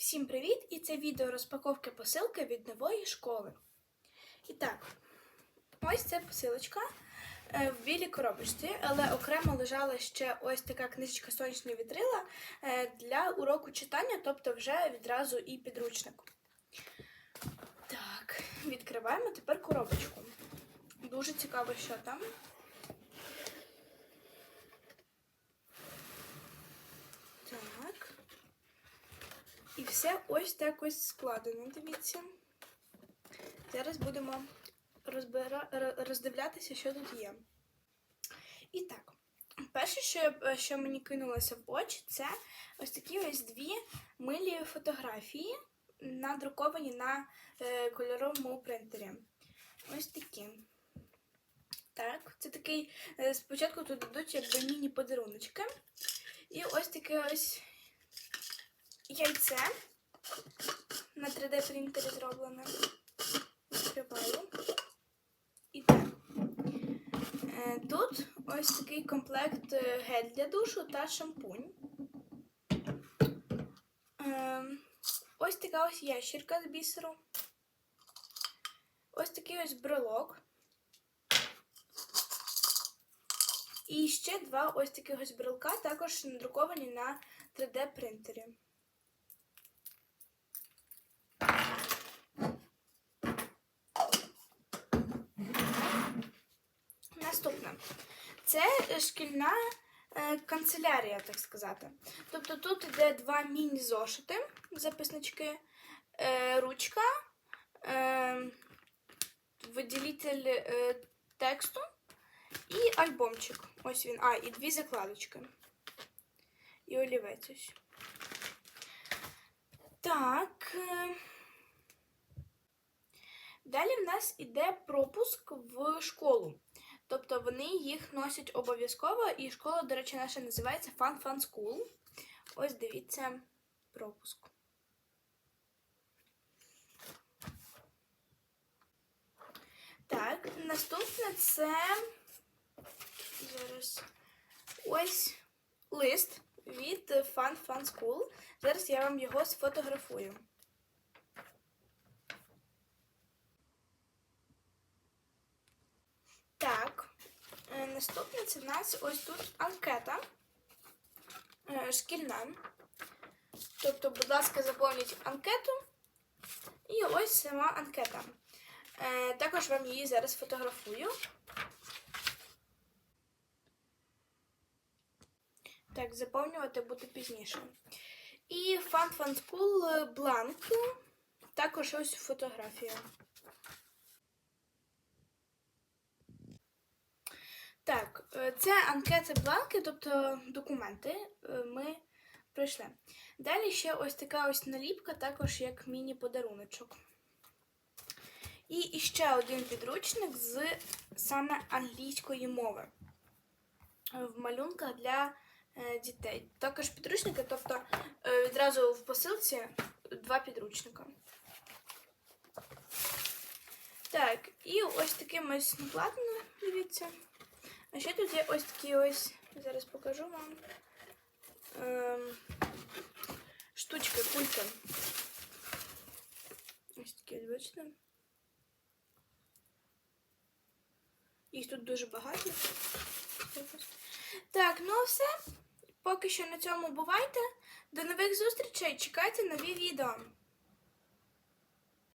Всім привіт! І це відео розпаковки посилки від нової школи. І так, ось це посилочка е, в білій коробочці, але окремо лежала ще ось така книжечка сонячні вітрила е, для уроку читання, тобто вже відразу і підручник. Так, відкриваємо тепер коробочку. Дуже цікаво, що там. Так. І все ось так ось складено. Дивіться. Зараз будемо розбира... роздивлятися, що тут є. І так, перше, що, що мені кинулося в очі, це ось такі ось дві милі фотографії, надруковані на е, кольоровому принтері. Ось такі. Так, це такий. е, Спочатку тут йдуть міні-подаруночки. І ось таке ось яйце на 3D принтері зроблене. Відкриваю. І так. Е, Тут ось такий комплект е, гель для душу та шампунь. Е, Ось така ось ящірка з бісеру. Ось такий ось брелок. І ще два ось таких ось брелка, також надруковані на 3D принтері. Наступне. Це е, шкільна е, канцелярія, так сказати. Тобто тут йде два міні-зошити, записнички, е, ручка, виділитель тексту і альбомчик. Ось він. А, і дві закладочки. І олівець ось. Так. Далі в нас іде пропуск в школу. Тобто вони їх носять обов'язково, і школа, до речі, наша називається Fun Fun School. Ось дивіться пропуск. Так, наступне це зараз ось лист від Fun Fun School. Зараз я вам його сфотографую. Так, наступне це в нас ось тут анкета е, шкільна. Тобто, будь ласка, заповніть анкету. І ось сама анкета. Е, Також вам її зараз фотографую. Так, заповнювати буде пізніше. І Fun Fun School бланк. Також ось фотографія. Так, е, це анкети бланки, тобто документи е, ми пройшли. Далі ще ось така ось наліпка, також як міні-подаруночок. І іще один підручник з саме англійської мови е, в малюнках для дітей. Також підручники, тобто відразу в посилці два підручника. Так, і ось таким ось накладено, дивіться. А ще тут є ось такі ось, зараз покажу вам. Ем, штучки, кульки. Ось такі, ось, бачите? Їх тут дуже багато. Так, ну все. Поки що на цьому бувайте. До нових зустрічей. Чекайте нові відео.